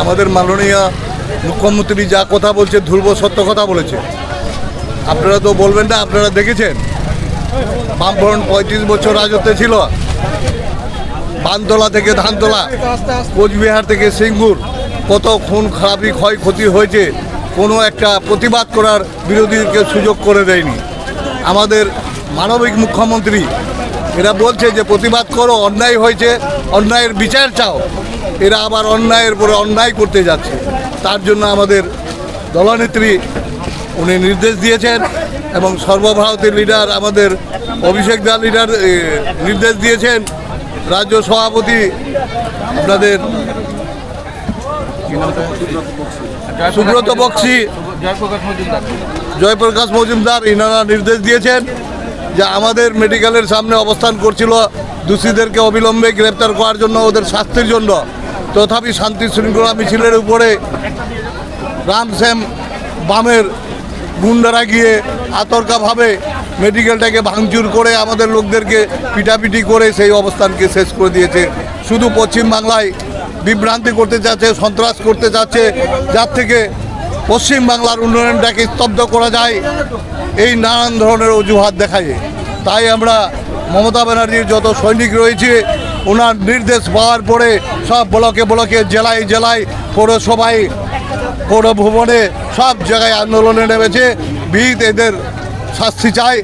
আমাদের মাননীয় মুখ্যমন্ত্রী যা কথা বলছে, ধ্রুব সত্য কথা বলেছে। আপনারা তো বলবেন না, আপনারা দেখেছেন? বামফ্রন্ট পঁয়ত্রিশ বছর রাজত্বে ছিল। বানতলা থেকে ধানতলা, কোচবিহার থেকে সিঙ্গুর। কত খুন খারাপি ক্ষয়ক্ষতি হয়েছে, কোনো একটা প্রতিবাদ করার বিরোধীকে সুযোগ করে দেয়নি। আমাদের মানবিক মুখ্যমন্ত্রী, এরা বলছে যে প্রতিবাদ করো, অন্যায় হয়েছে। অন্যায়ের বিচার চাও। এরা আবার অন্যায়ের পরে অন্যায় করতে যাচ্ছে। তার জন্য আমাদের দলনেত্রী উনি নির্দেশ দিয়েছেন এবং সর্বভারতীয় লিডার আমাদের অভিষেক দা লিডার নির্দেশ দিয়েছেন। রাজ্য সভাপতি আপনাদের? সুব্রত বক্সি জয়প্রকাশ মজুমদার। ইনারা নির্দেশ দিয়েছেন। যে আমাদের মেডিকেলের সামনে অবস্থান করছিল, দোষীদেরকে অবিলম্বে গ্রেপ্তার করার জন্য, ওদের শাস্তির জন্য। তথাপি শান্তি শৃঙ্খলা মিছিলের উপরে রামশ্যাম বামের গুন্ডারা গিয়ে আতর্কাভাবে মেডিকেলটাকে ভাঙচুর করে, আমাদের লোকদেরকে পিটাপিটি করে সেই অবস্থানকে শেষ করে দিয়েছে। শুধু পশ্চিম বাংলায় বিভ্রান্তি করতে চাচ্ছে, সন্ত্রাস করতে চাচ্ছে, যার থেকে পশ্চিম বাংলার উন্নয়নটাকে স্তব্ধ করা যায়, এই নানান ধরনের অজুহাত দেখায়। তাই আমরা মমতা ব্যানার্জির যত সৈনিক রয়েছে, ওনার নির্দেশ পাওয়ার পরে সব ব্লকে ব্লকে, জেলায় জেলায়, পৌরসভায় পৌর ভবনে সব জায়গায় আন্দোলনে নেমেছে। বিদ এদের শাস্তি চাই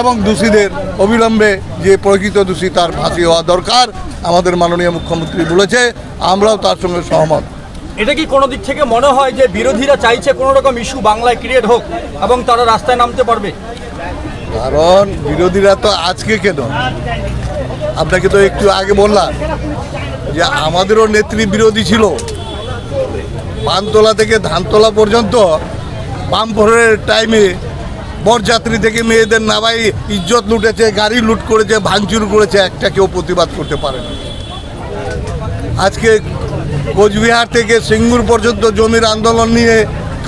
এবং দোষীদের অবিলম্বে যে প্রকৃত দোষী তার ফাঁসি হওয়া দরকার, আমাদের মাননীয় মুখ্যমন্ত্রী বলেছে। আমরাও তার সঙ্গে সহমত। এটা কি কোনো দিক থেকে মনে হয় যে বিরোধীরা চাইছে কোনো রকম ইস্যু বাংলায় ক্রিয়েট হোক এবং তারা রাস্তায় নামতে পারবে? কারণ বিরোধীরা তো আজকে কেন? আপনাকে তো একটু আগে বললাম যে আমাদেরও নেত্রী বিরোধী ছিল। পানতলা থেকে ধানতলা পর্যন্ত বামফোরের টাইমে বরযাত্রী থেকে মেয়েদের নামাই ইজ্জত লুটেছে, গাড়ি লুট করেছে, ভাঙচুর করেছে, একটা কেউ প্রতিবাদ করতে পারে না। আজকে কোচবিহার থেকে সিঙ্গুর পর্যন্ত জমির আন্দোলন নিয়ে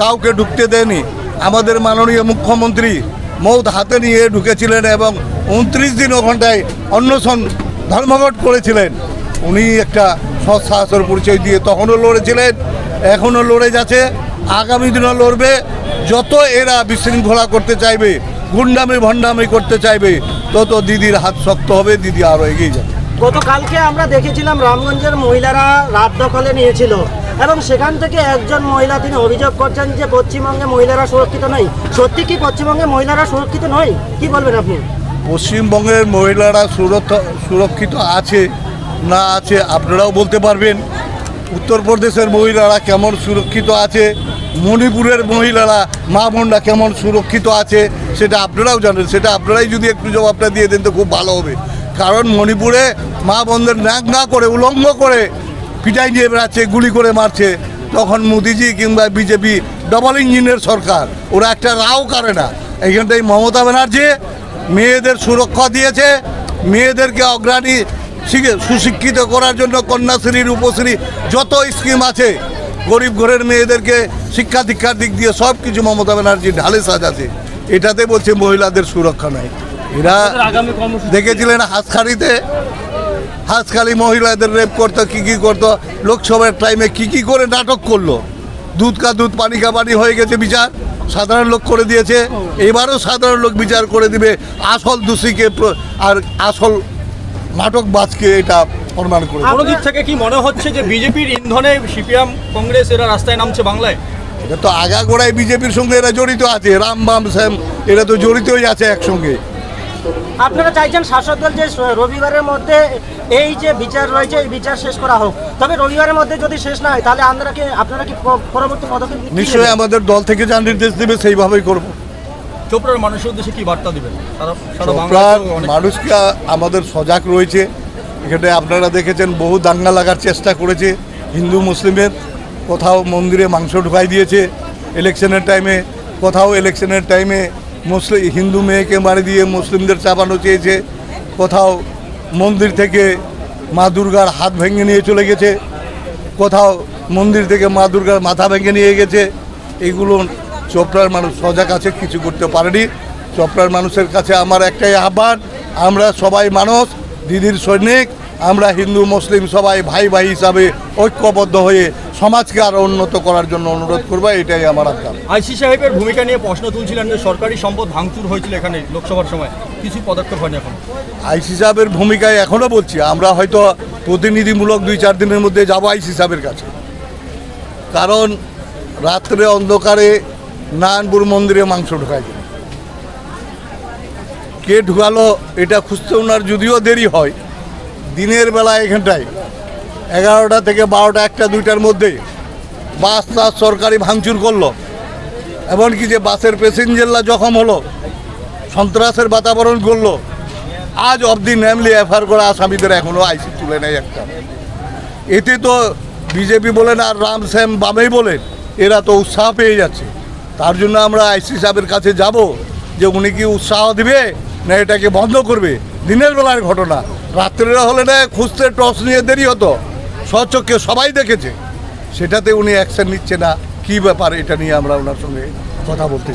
কাউকে ঢুকতে দেয়নি। আমাদের মাননীয় মুখ্যমন্ত্রী মৌত হাতে নিয়ে ঢুকেছিলেন এবং উনত্রিশ দিন ওখানটায় অন্বেষণ, ধর্মঘট করেছিলেন। উনি একটা সৎ সাহসের পরিচয় দিয়ে তখনও লড়েছিলেন, এখনও লড়ে যাচ্ছে, আগামী দিনও লড়বে। যত এরা বিশৃঙ্খলা করতে চাইবে, গুন্ডামি, ভণ্ডামি করতে চাইবে, তত দিদির হাত শক্ত হবে, দিদি আরও এগিয়ে যাবে। গতকালকে আমরা দেখেছিলাম রামগঞ্জের মহিলারা রাত দখলে নিয়েছিল এবং সেখান থেকে একজন মহিলা তিনি অভিযোগ করছেন যে পশ্চিমবঙ্গে মহিলারা সুরক্ষিত নয়। সত্যি কি পশ্চিমবঙ্গে মহিলারা সুরক্ষিত নয়? কি বলবেন আপনি? পশ্চিমবঙ্গের মহিলারা সুরক্ষা সুরক্ষিত আছে, না আছে, আপনারাও বলতে পারবেন। উত্তরপ্রদেশের মহিলারা কেমন সুরক্ষিত আছে? মণিপুরের মহিলারা, মা বোনরা কেমন সুরক্ষিত আছে? সেটা আপনারাও জানেন। সেটা আপনারাই যদি একটু জবাবটা দিয়ে দেন তো খুব ভালো হবে। কারণ মণিপুরে মা বোনদের নাক না করে, উলঙ্গ করে পিটাই নিয়ে বেড়াচ্ছে, গুলি করে মারছে। তখন মোদিজি কিংবা বিজেপি ডবল ইঞ্জিনের সরকার। ওরা একটা রাও করে না। এইখানটাই মমতা ব্যানার্জি মেয়েদের সুরক্ষা দিয়েছে। মেয়েদেরকে অগ্রণী সুশিক্ষিত করার জন্য কন্যাশ্রী রূপশ্রী যত স্কিম আছে, গরিব ঘরের মেয়েদেরকে শিক্ষা দীক্ষার দিক দিয়ে সব কিছু মমতা ব্যানার্জি ঢালে সাজাছে এটাতে বলছে মহিলাদের সুরক্ষা নাই। এরা দেখেছিলেন হাঁসখালিতে হাঁসখালি মহিলাদের রেপ করতো কি কি করতো লোকসভার টাইমে কি কি করে নাটক করল? দুধ কা দুধ পানি কা পানি হয়ে গেছে বিচার সাধারণ লোক করে দিয়েছে এবারও সাধারণ লোক বিচার করে দিবে আসল দোষীকে আর আসল নাটকবাজকে এটা প্রমাণ করে। কোনো দিক থেকে কি মনে হচ্ছে যে বিজেপির ইন্ধনে সিপিএম কংগ্রেস এরা রাস্তায় নামছে বাংলায়? এটা তো আগাগোড়ায় বিজেপির সঙ্গে এরা জড়িত আছে রাম বাম শ্যাম এরা তো জড়িতই আছে একসঙ্গে। আপনারা চাইছেন শাসক দল যে রবিবারের মধ্যে এই যে বিচার রয়েছে এই বিচার শেষ করা হোক। তবে রবিবারের মধ্যে যদি শেষ না হয় তাহলে আপনারা কি আপনারা কি পরবর্তী পদক্ষেপ নিশ্চয়ই আমাদের দল থেকে যা নির্দেশ দেবে সেইভাবেই করব। চোপড়ার মানুষের উদ্দেশ্যে কি বার্তা দিবেন? চোপড়ার মানুষকে আমাদের সজাগ রয়েছে। এখানে আপনারা দেখেছেন বহু দাঙ্গা লাগার চেষ্টা করেছে হিন্দু মুসলিমের। কোথাও মন্দিরে মাংস ঢুকাই দিয়েছে ইলেকশনের টাইমে কোথাও ইলেকশনের টাইমে মুসলিম হিন্দু মেয়েকে মারি দিয়ে মুসলিমদের চাপানো চেয়েছে। কোথাও মন্দির থেকে মা দুর্গার হাত ভেঙে নিয়ে চলে গেছে। কোথাও মন্দির থেকে মা দুর্গার মাথা ভেঙে নিয়ে গেছে। এইগুলো চোপড়ার মানুষ সজাগ আছে, কিছু করতে পারেনি। চোপড়ার মানুষের কাছে আমার একটাই আহ্বান, আমরা সবাই মানুষ, দিদির সৈনিক আমরা হিন্দু মুসলিম সবাই ভাই ভাই হিসাবে ঐক্যবদ্ধ হয়ে সমাজকে আরও উন্নত করার জন্য অনুরোধ করব এটাই আমার আকাম আইসি সাহেবের ভূমিকা নিয়ে প্রশ্ন তুলছিলেন যে সরকারি সম্পদ ভাঙচুর হয়েছিল এখানে লোকসভার সময়। কিছু পদক্ষেপ হয়নি এখন? আইসি সাহেবের ভূমিকায় এখনও বলছি আমরা হয়তো প্রতিনিধিমূলক দুই চার দিনের মধ্যে যাব আইসি সাহেবের কাছে। কারণ রাত্রে অন্ধকারে নারায়ণপুর মন্দিরে মাংস ঢোকায়। কে ঢুকালো এটা খুঁজতে ওনার যদিও দেরি হয় দিনের বেলা এখানটায়। এগারোটা থেকে বারোটা, একটা, দুইটার মধ্যে বাস টাস সরকারি ভাঙচুর করল। এমনকি যে বাসের প্যাসেঞ্জাররা জখম হলো, সন্ত্রাসের বাতাবরণ করল, আজ অবধি ন্যামলি এফআইআর করা আসামিদের এখনও আইসি তুলে নেয় একটা। এতে তো বিজেপি বলেন আর রাম শ্যাম বামেই বলেন, এরা তো উৎসাহ পেয়ে যাচ্ছে। তার জন্য আমরা আইসি সাহেবের কাছে যাব যে উনি কি উৎসাহ দিবে না এটাকে বন্ধ করবে? দিনের বেলার ঘটনা। রাত্রেরা হলে না, খুঁজতে টস নিয়ে দেরি হতো। স্বচক্ষে সবাই দেখেছে। সেটাতে উনি অ্যাকশন নিচ্ছে না। কি ব্যাপার এটা নিয়ে আমরা ওনার সঙ্গে কথা বলতে